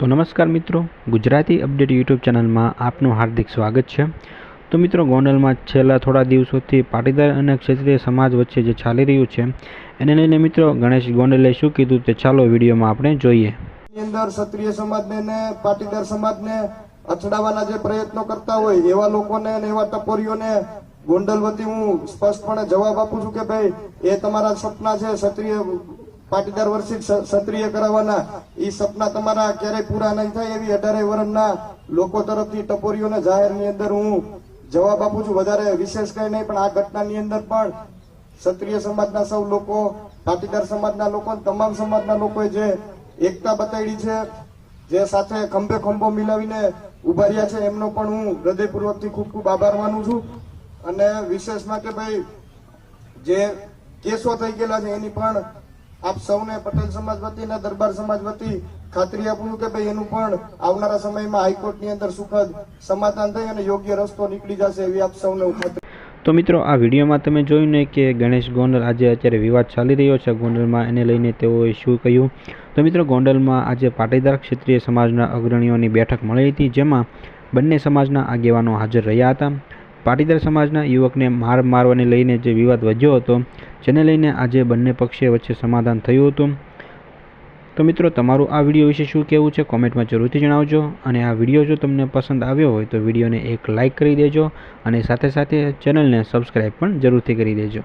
તો નમસ્કાર મિત્રો, ગુજરાતી અપડેટ યુટ્યુબ ચેનલમાં આપનું હાર્દિક સ્વાગત છે. તો મિત્રો, ગોંડલમાં છેલ્લા થોડા દિવસોથી પાટીદાર અને ક્ષેત્રીય સમાજ વચ્ચે જે ચાલી રહ્યું છે, એને લઈને મિત્રો ગણેશ ગોંડલે શું કીધું તે ચાલો વિડીયોમાં આપણે જોઈએ. અંદર ક્ષત્રિય સમાજને પાટીદાર સમાજને અથડાવવાના જે પ્રયત્નો કરતા હોય, એવા લોકોને એવા ટપોરીઓને ગોંડલ વતી હું સ્પષ્ટપણે જવાબ આપું છું કે ભાઈ, એ તમારા સપના છે, ક્ષત્રિય પાટીદાર વર્ષિત સત્રિય કરાવવાના એ સપના તમારા ક્યારેય પૂરા નહીં થાય એવી અઢારે વર્ષના લોકો તરફથી ટપોરીઓના જાહેરની અંદર હું જવાબ આપું છું. વધારે વિશેષ કઈ નહીં, પણ આ ઘટનાની અંદર પણ ક્ષત્રિય સમાજના સૌ લોકો પાટીદાર સમાજના લોકો તમામ સમાજના લોકોએ જે એકતા બતાવી છે, જે સાથે ખંભે ખંભો મિલાવીને ઊભા રહ્યા છે, એમનો પણ હું હૃદયપૂર્વકથી ખૂબ ખૂબ આભાર માનું છું. અને વિશેષમાં કે ભાઈ, જે કેસો થઈ ગયેલા છે, એની પણ આપ સૌને પટેલ સમાજ વતી અને દરબાર સમાજ વતી ખાતરી આપું કે ભાઈ એનું પણ આવનારા સમયમાં હાઈકોર્ટની અંદર સુખદ સમાધાન થઈ અને યોગ્ય રસ્તો નીકળી જશે એવી આપ સૌને ખાતરી તો મિત્રો, આ વિડીયોમાં તમે જોયું ને કે ગણેશ ગોંડલ આજે અત્યારે વિવાદ ચાલી રહ્યો છે. ગોંડલમાં એને લઈને તેઓએ શું કહ્યું? તો મિત્રો, ગોંડલમાં આજે પાટીદાર ક્ષેત્રીય સમાજના અગ્રણીઓની બેઠક મળી હતી, જેમાં બંને સમાજના આગેવાનો હાજર રહ્યા હતા. પાટીદાર સમાજના યુવકને માર મારવાને લઈને જે વિવાદ વધ્યો હતો, જેને લઈને આજે બંને પક્ષે વચ્ચે સમાધાન થયું હતું. તો મિત્રો, તમારું આ વીડિયો વિશે શું કહેવું છે કોમેન્ટમાં જરૂરથી જણાવજો અને આ વીડિયો જો તમને પસંદ આવ્યો હોય તો વિડીયોને એક લાઇક કરી દેજો અને સાથે સાથે ચેનલને સબસ્ક્રાઈબ પણ જરૂરથી કરી દેજો.